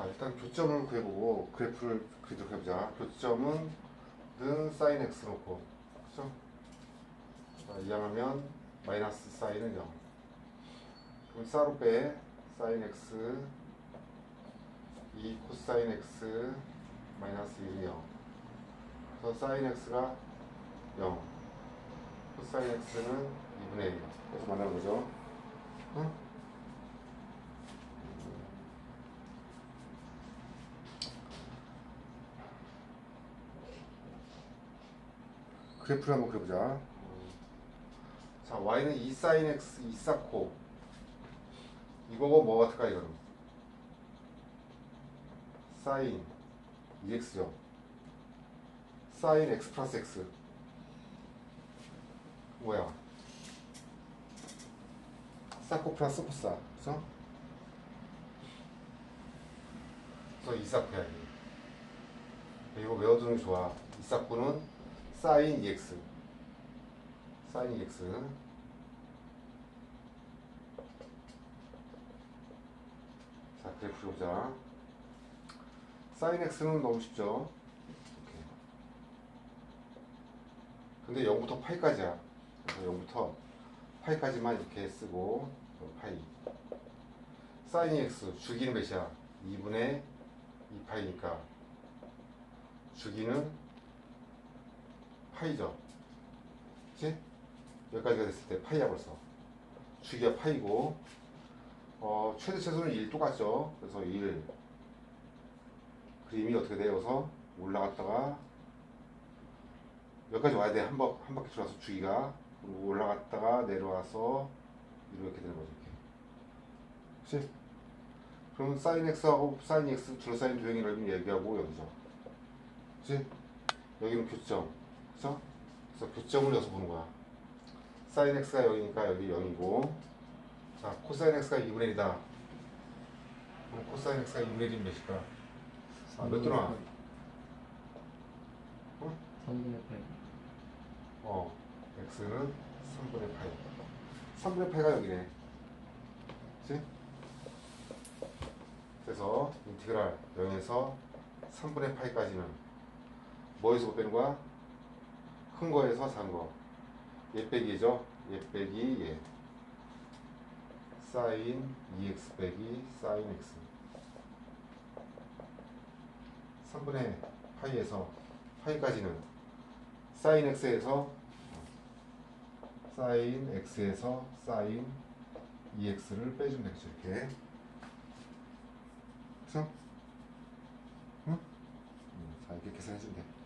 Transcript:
자 일단 교점을 구해보고 그래프를 그리도록 해보자. 교점은 는 사인 x 놓고. 그죠? 자 이항하면 마이너스 사인은 0 그럼 싸로 빼. 사인 x 2 코사인 x 마이너스 1이 0 그래서 사인 x가 0 코사인 x는 2분의 1 그래서 만나는 거죠? 응? 그래프를 한번 그려보자. 자, y는 2 sin x 2 사코. 이거고 뭐 같을까 이거는? sin 2x죠. sin x 플러스 x. 뭐야? 사코 플러스 코사. 그래서 2 사코야 이게. 이거 외워두는 게 좋아. 2 사코는 sin EX sin EX 자 그래프 보자. sin X는 너무 쉽죠? 이렇게. 근데 0부터 파이까지야. 그래서 0부터 파이까지만 이렇게 쓰고 파이. sin EX 주기는 몇이야? 2분의 2파이니까. 주기는 파이죠. 그치? 여기까지가 됐을 때 파이야 벌써. 주기가 파이고, 어, 최대 최소는 1 똑같죠. 그래서 1. 그림이 어떻게 되어서 올라갔다가 여기까지 와야 돼. 한, 바, 한 바퀴 돌아서 주기가. 올라갔다가 내려와서 이렇게 되는 거죠. 그치? 그럼 사인 x하고 사인 x 둘러 사인 도형이 넓은 얘기하고 여기죠. 그치? 여기는 교점. 그죠? 그래서 교점을 여기서 보는 거야. 사인 x가 여기니까 여기 0이고 자 코사인 x가 2분의 1이다. 그럼 코사인 x가 2분의 1이면 몇일까? 아, 몇 들어와? 3분의 8 어 x는 3분의 8 3분의 8가 여기네 그치? 그래서 인티그랄 0에서 3분의 8까지는 뭐에서 못 빼는 거야? 큰 거에서 산 거. 예 빼기죠. 예 빼기 예. 사인 2x 빼기 사인 x. 3분의 파이에서 파이까지는 사인 x에서 사인 x에서 사인 2x를 빼주면 되겠죠. 이렇게. 그래서 응? 음, 자, 이렇게 계산해주면 돼.